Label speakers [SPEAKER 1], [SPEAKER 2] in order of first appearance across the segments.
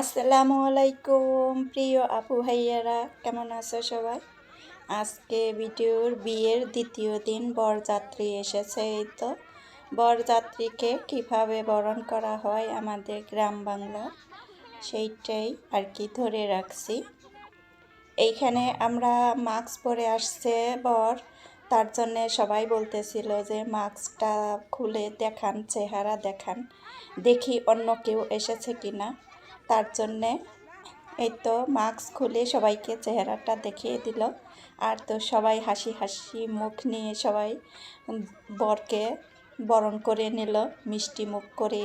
[SPEAKER 1] আসসালামু আলাইকুম প্রিয় আপু ভাইয়ারা, কেমন আছো সবাই? আজকে ভিডিওর বিয়ের দ্বিতীয় দিন বরযাত্রী এসেছে, এই তো। বরযাত্রীকে কীভাবে বরণ করা হয় আমাদের গ্রাম বাংলা, সেইটাই আর কি ধরে রাখছি। এইখানে আমরা মাস্ক পরে আসছে বর, তার জন্যে সবাই বলতেছিল যে মাস্কটা খুলে দেখান, চেহারা দেখান, দেখি অন্য কেউ এসেছে কিনা। তার জন্যে এই তো মাস্ক খুলে সবাইকে চেহারাটা দেখিয়ে দিল। আর তো সবাই হাসি হাসি মুখ নিয়ে সবাই বরকে বরণ করে নিল, মিষ্টি মুখ করে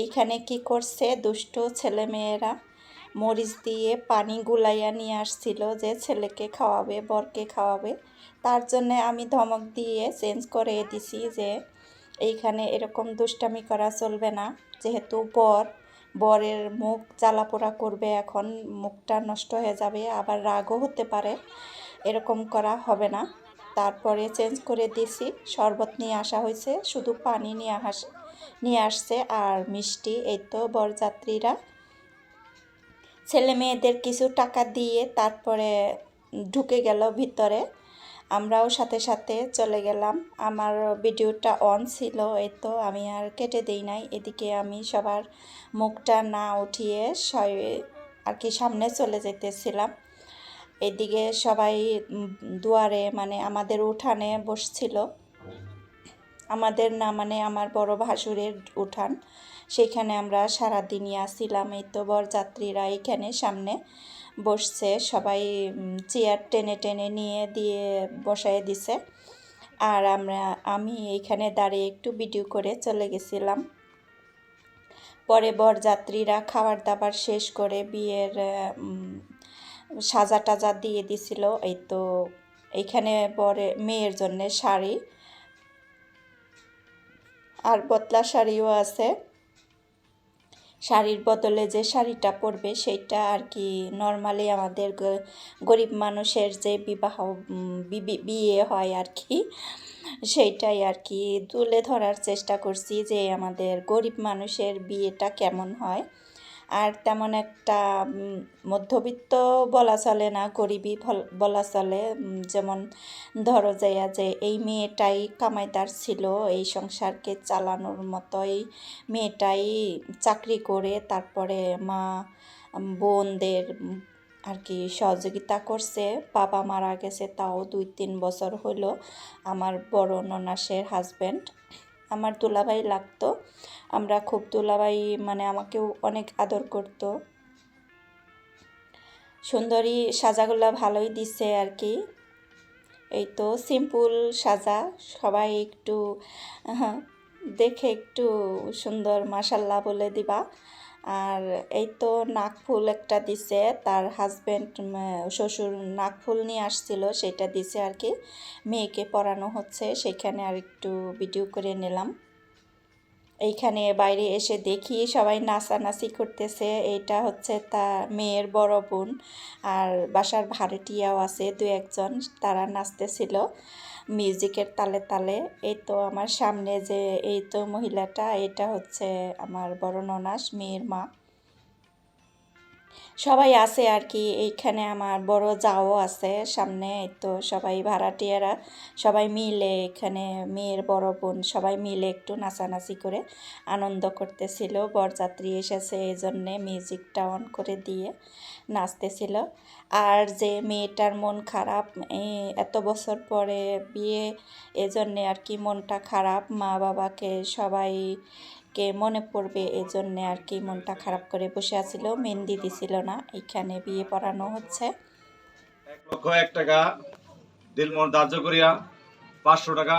[SPEAKER 1] এইখানে কি করছে দুষ্ট ছেলেমেয়েরা? মরিচ দিয়ে পানি গুলাইয়া নিয়ে আসছিল যে ছেলেকে খাওয়াবে, বরকে খাওয়াবে। তার জন্যে আমি ধমক দিয়ে চেঞ্জ করে দিছি যে এইখানে এরকম দুষ্টামি করা চলবে না। যেহেতু বর বরের মুখ জ্বালাপোড়া করবে এখন, মুখটা নষ্ট হয়ে যাবে, আবার রাগও হতে পারে। এরকম করা হবে না। তারপরে চেঞ্জ করে দিছি, শরবত নিয়ে আসা হয়েছে, শুধু পানি নিয়ে আস, নিয়ে আসছে। আর মিষ্টি, এই তো বরযাত্রীরা। ছেলে মেয়েদের কিছু টাকা দিয়ে তারপরে ঢুকে গেল ভিতরে। আমরাও সাথে সাথে চলে গেলাম। আমার ভিডিওটা অন ছিল এই তো আমি আর কেটে দিই নাই। এদিকে আমি সবার মুখটা না উঠিয়ে আর কি সামনে চলে যেতেছিলাম এদিকে সবাই দুয়ারে মানে আমাদের উঠানে বসছিল। আমাদের না মানে আমার বড় ভাসুরের উঠান। সেখানে আমরা সারাদিনই আসছিলাম এই তো বরযাত্রীরা এখানে সামনে। বসছে, সবাই চেয়ার টেনে টেনে নিয়ে দিয়ে বসায় দিছে। আর আমরা, আমি এইখানে দাঁড়িয়ে একটু ভিডিও করে চলে গেছিলাম। পরে বরযাত্রীরা খাবার দাবার শেষ করে বিয়ের সাজা টাজা দিয়ে দিছিল। এই তো এইখানে বরে, মেয়ের জন্যে শাড়ি। আর বতলা শাড়িও আছে। শাড়ির বদলে যে শাড়িটা পরবে সেইটা আর কি নর্মালি আমাদের গরিব মানুষের যে বিবাহ বিয়ে হয় আর কি, সেইটাই আর কি তুলে ধরার চেষ্টা করছি যে আমাদের গরিব মানুষের বিয়েটা কেমন হয়। আর তেমন একটা মধ্যবিত্ত বলা চলে না গরিবই বলা চলে। যেমন ধরো যাইয়া যে এই মেয়েটাই কামাইদার ছিল, এই সংসারকে চালানোর মতোই মেয়েটাই চাকরি করে, তারপরে মা বোনদের আর কি সহযোগিতা করছে। বাবা মারা গেছে তাও দুই তিন বছর হলো আমার বড় ননাসের হাজব্যান্ড আমার দুলাভাই লাগতো। আমরা খুব দুলাভাই মানে আমাকেও অনেক আদর করতো। সুন্দরী সাজাগুলো ভালোই দিছে আর কি এই তো সিম্পল সাজা, সবাই একটু দেখে একটু সুন্দর মাসাল্লাহ বলে দিবা। আর এই তো নাকফুল একটা দিছে, তার হাজব্যান্ড শ্বশুর নাকফুল নিয়ে আসছিল, সেটা দিছে আর কি। মেয়েকে পড়ানো হচ্ছে, সেখানে আর একটু ভিডিও করে নিলাম। এইখানে বাইরে এসে দেখি সবাই নাচানাচি করতেছে। এটা হচ্ছে তা মেয়ের বড় বোন আর বাসার ভাড়াটিয়াও আছে দু একজন, তারা নাচতেছিল মিউজিকের তালে তালে। এই তো আমার সামনে যে এই তো মহিলাটা, এটা হচ্ছে আমার বড় ননাস, মেয়ের মা। সবাই আছে আর কি এইখানে আমার বড় যাও আছে সামনে তো সবাই ভাড়াটিয়ারা। সবাই মিলে এখানে মেয়ের বড় বোন সবাই মিলে একটু নাচানাচি করে আনন্দ করতেছিল। বরযাত্রী এসেছে এই জন্যে মিউজিকটা অন করে দিয়ে নাচতেছিল। আর যে মেয়েটার মন খারাপ এত বছর পরে বিয়ে, এজন্যে আর কি মনটা খারাপ। মা বাবাকে সবাইকে মনে পড়বে এজন্যে আর কি মনটা খারাপ করে বসে আছিল মেহেন্দি দিছিল না এখানে বিয়ে পড়ানো হচ্ছে।
[SPEAKER 2] এক লক্ষ এক টাকা দিলমোর ধার্য করিয়া পাঁচশো টাকা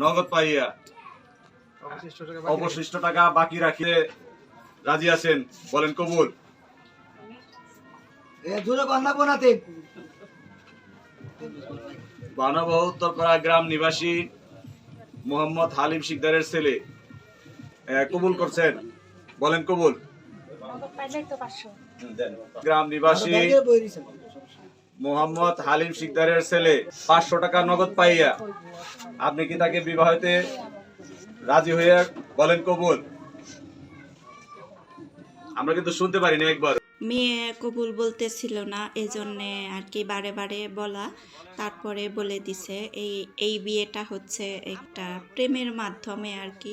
[SPEAKER 2] নগদ পাইয়া অবশিষ্ট টাকা বাকি রাখিয়ে রাজি আছেন? বলেন কবুল।
[SPEAKER 3] এ দূরে কন্যা বোনাতে
[SPEAKER 2] বানব উত্তরপাড়া গ্রাম নিবাসী মোহাম্মদ হালিম শিকদারের ছেলে। কবুল করছেন? বলেন কবুল। গ্রাম নিবাসী মোহাম্মদ হালিম শিকদারের ছেলে, পাঁচশো টাকা নগদ পাইয়া। আপনি কি তাকে বিবাহতে রাজি হইয়া বলেন কবুল? আমরা কিন্তু শুনতে পারিনি একবার
[SPEAKER 1] মেয়ে কবুল বলতেছিল না, এজন্যে আর কি বারে বারে বলা। তারপরে বলে দিছে, এই এই বিয়েটা হচ্ছে একটা প্রেমের মাধ্যমে আর কি।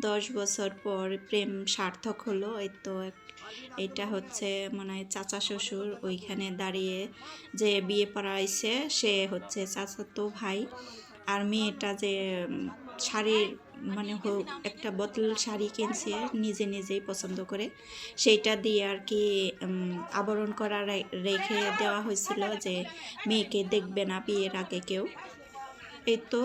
[SPEAKER 1] দশ বছর পর প্রেম সার্থক হলো, এই তো এটা হচ্ছে মানে চাচা শ্বশুর ওইখানে দাঁড়িয়ে যে বিয়ে পড়াইছে, সে হচ্ছে চাচাতো ভাই। আর মেয়েটা যে শাড়ির মানে একটা বোতল শাড়ি কিনছে, নিজে নিজেই পছন্দ করে। সেইটা দিয়ে আর কি আবরণ করা রেখে দেওয়া হয়েছিল যে মেয়েকে দেখবে না বিয়ের আগে কেউ। এই তো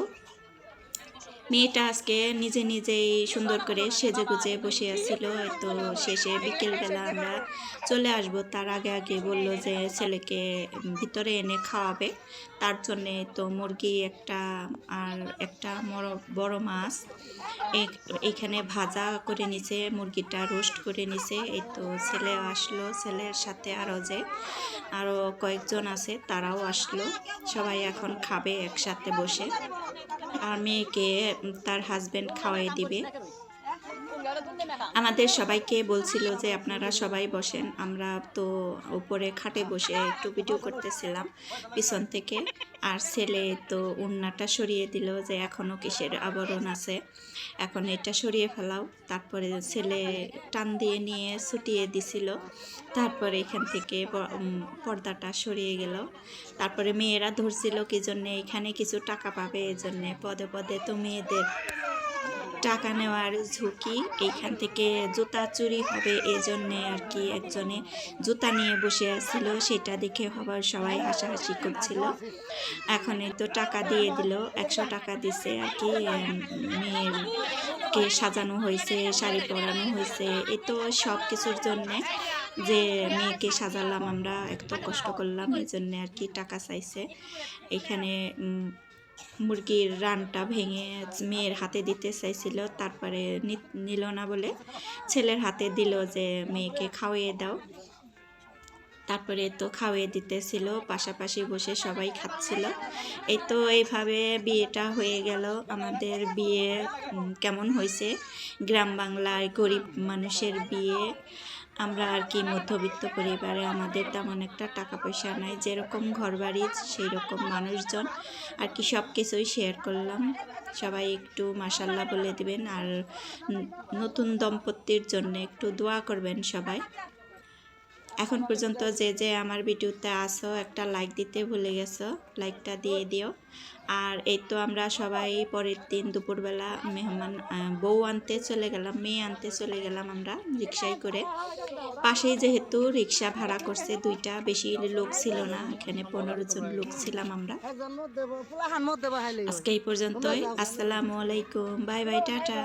[SPEAKER 1] মেয়েটা আজকে নিজে নিজেই সুন্দর করে সেজে গুজে বসে আছিল। তো শেষে বিকেলবেলা আমরা চলে আসব। তার আগে আগে বলল যে ছেলেকে ভিতরে এনে খাওয়াবে। তার জন্যে তো মুরগি একটা আর একটা বড় মাছ। এই- এইখানে ভাজা করে নিছে, মুরগিটা রোস্ট করে নিছে। এই তো ছেলে আসলো, ছেলের সাথে আরও যে আরও কয়েকজন আছে, তারাও আসলো। সবাই এখন খাবে, একসাথে বসে। আর মেয়েকে তার হাজব্যান্ড খাওয়াই দিবে। আমাদের সবাইকে বলছিল যে আপনারা সবাই বসেন। আমরা তো উপরে খাটে বসে একটু ভিডিও করতেছিলাম পিছন থেকে। আর ছেলে তো উন্নাটা সরিয়ে দিল যে এখনও কিসের আবরণ আছে। এখন এটা সরিয়ে ফেলাও। তারপরে ছেলে টান দিয়ে নিয়ে ছুটিয়ে দিছিল। তারপরে এখান থেকে পর্দাটা সরিয়ে গেল। তারপরে মেয়েরা ধরছিল কি জন্যে এখানে কিছু টাকা পাবে এই জন্যে পদে পদে তো মেয়েদের টাকা নেওয়ার ঝুঁকি এইখান থেকে জুতা চুরি হবে এই জন্যে আর কি একজনে জুতা নিয়ে বসে আসছিল সেটা দেখে সবাই সবাই হাসাহাসি করছিল। এখন তো টাকা দিয়ে দিল একশো টাকা দিছে আর কি উম, মেয়েরকে সাজানো হয়েছে শাড়ি পরানো হয়েছে এ তো সব কিছুর জন্যে যে মেয়েকে সাজালাম আমরা এত কষ্ট করলাম এই জন্যে আর কি টাকা চাইছে। এখানে মুরগির রানটা ভেঙে মেয়ের হাতে দিতে চাইছিল, তারপরে নিল না বলে ছেলের হাতে দিল যে, মেয়েকে খাওয়িয়ে দাও। তারপরে তো খাওয়িয়ে দিতেছিল, পাশাপাশি বসে সবাই খাচ্ছিল। এই তো এইভাবে বিয়েটা হয়ে গেল। আমাদের বিয়ে কেমন হয়েছে? গ্রাম বাংলায় গরিব মানুষের বিয়ে। আমরা আর কি মধ্যবিত্ত পরিবারে আমাদের তেমন একটা টাকা পয়সা নাই। যেরকম ঘরবাড়ি সেই রকম মানুষজন। আর কি সব কিছুই শেয়ার করলাম। সবাই একটু মাসাল্লাহ বলে দিবেন। আর নতুন দম্পতির জন্য একটু দোয়া করবেন সবাই। এখন পর্যন্ত যে যে আমার ভিডিওতে আসো একটা লাইক দিতে ভুলে গেছো লাইকটা দিয়ে দিও। আর এই তো আমরা সবাই পরের দিন দুপুরবেলা মেহমান বউ আনতে চলে গেলাম, মেয়ে আনতে চলে গেলাম আমরা রিক্সায় করে। পাশেই যেহেতু রিক্সা ভাড়া করছে, দুইটা বেশি লোক ছিল না, এখানে পনেরো জন লোক ছিলাম আমরা। আজকে এই পর্যন্তই, আসসালামু আলাইকুম, বাই বাই, টাটা।